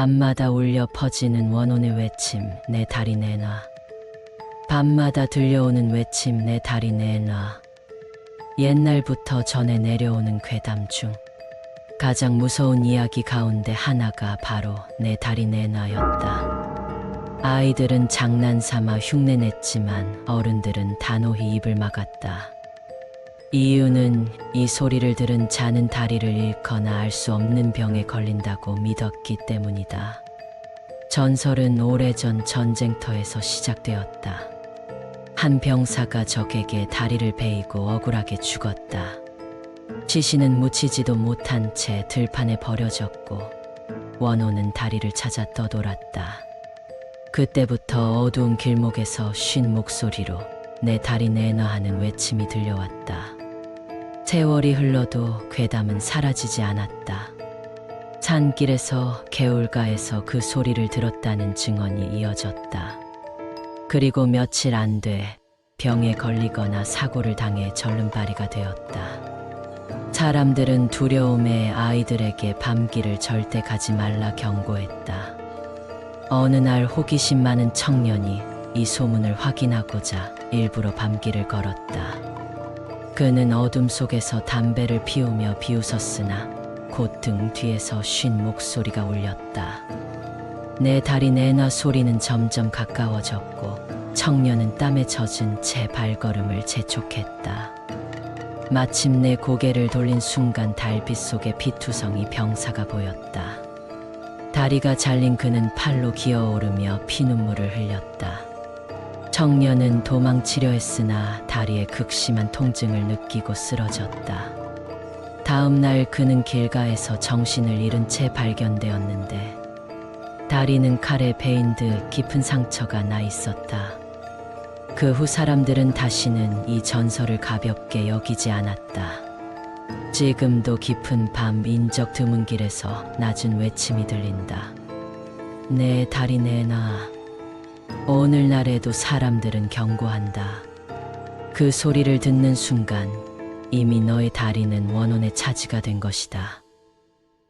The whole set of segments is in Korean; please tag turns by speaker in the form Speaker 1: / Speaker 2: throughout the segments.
Speaker 1: 밤마다 울려 퍼지는 원혼의 외침 내 다리 내놔 밤마다 들려오는 외침 내 다리 내놔 옛날부터 전해 내려오는 괴담 중 가장 무서운 이야기 가운데 하나가 바로 내 다리 내놔였다. 아이들은 장난삼아 흉내냈지만 어른들은 단호히 입을 막았다. 이유는 이 소리를 들은 자는 다리를 잃거나 알 수 없는 병에 걸린다고 믿었기 때문이다. 전설은 오래전 전쟁터에서 시작되었다. 한 병사가 적에게 다리를 베이고 억울하게 죽었다. 시신은 묻히지도 못한 채 들판에 버려졌고 원호는 다리를 찾아 떠돌았다. 그때부터 어두운 길목에서 쉰 목소리로 내 다리 내놔 하는 외침이 들려왔다. 세월이 흘러도 괴담은 사라지지 않았다. 산길에서 개울가에서 그 소리를 들었다는 증언이 이어졌다. 그리고 며칠 안 돼 병에 걸리거나 사고를 당해 절름발이가 되었다. 사람들은 두려움에 아이들에게 밤길을 절대 가지 말라 경고했다. 어느 날 호기심 많은 청년이 이 소문을 확인하고자 일부러 밤길을 걸었다. 그는 어둠 속에서 담배를 피우며 비웃었으나 곧 등 뒤에서 쉰 목소리가 울렸다. 내 다리 내놔 소리는 점점 가까워졌고 청년은 땀에 젖은 채 발걸음을 재촉했다. 마침내 고개를 돌린 순간 달빛 속에 피투성이 병사가 보였다. 다리가 잘린 그는 팔로 기어오르며 피눈물을 흘렸다. 청년은 도망치려 했으나 다리에 극심한 통증을 느끼고 쓰러졌다. 다음 날 그는 길가에서 정신을 잃은 채 발견되었는데 다리는 칼에 베인 듯 깊은 상처가 나 있었다. 그 후 사람들은 다시는 이 전설을 가볍게 여기지 않았다. 지금도 깊은 밤 인적 드문 길에서 낮은 외침이 들린다. 내 다리 내놔. 오늘날에도 사람들은 경고한다. 그 소리를 듣는 순간 이미 너의 다리는 원혼의 차지가 된 것이다.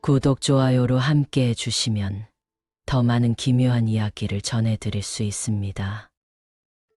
Speaker 1: 구독, 좋아요로 함께 해주시면 더 많은 기묘한 이야기를 전해드릴 수 있습니다.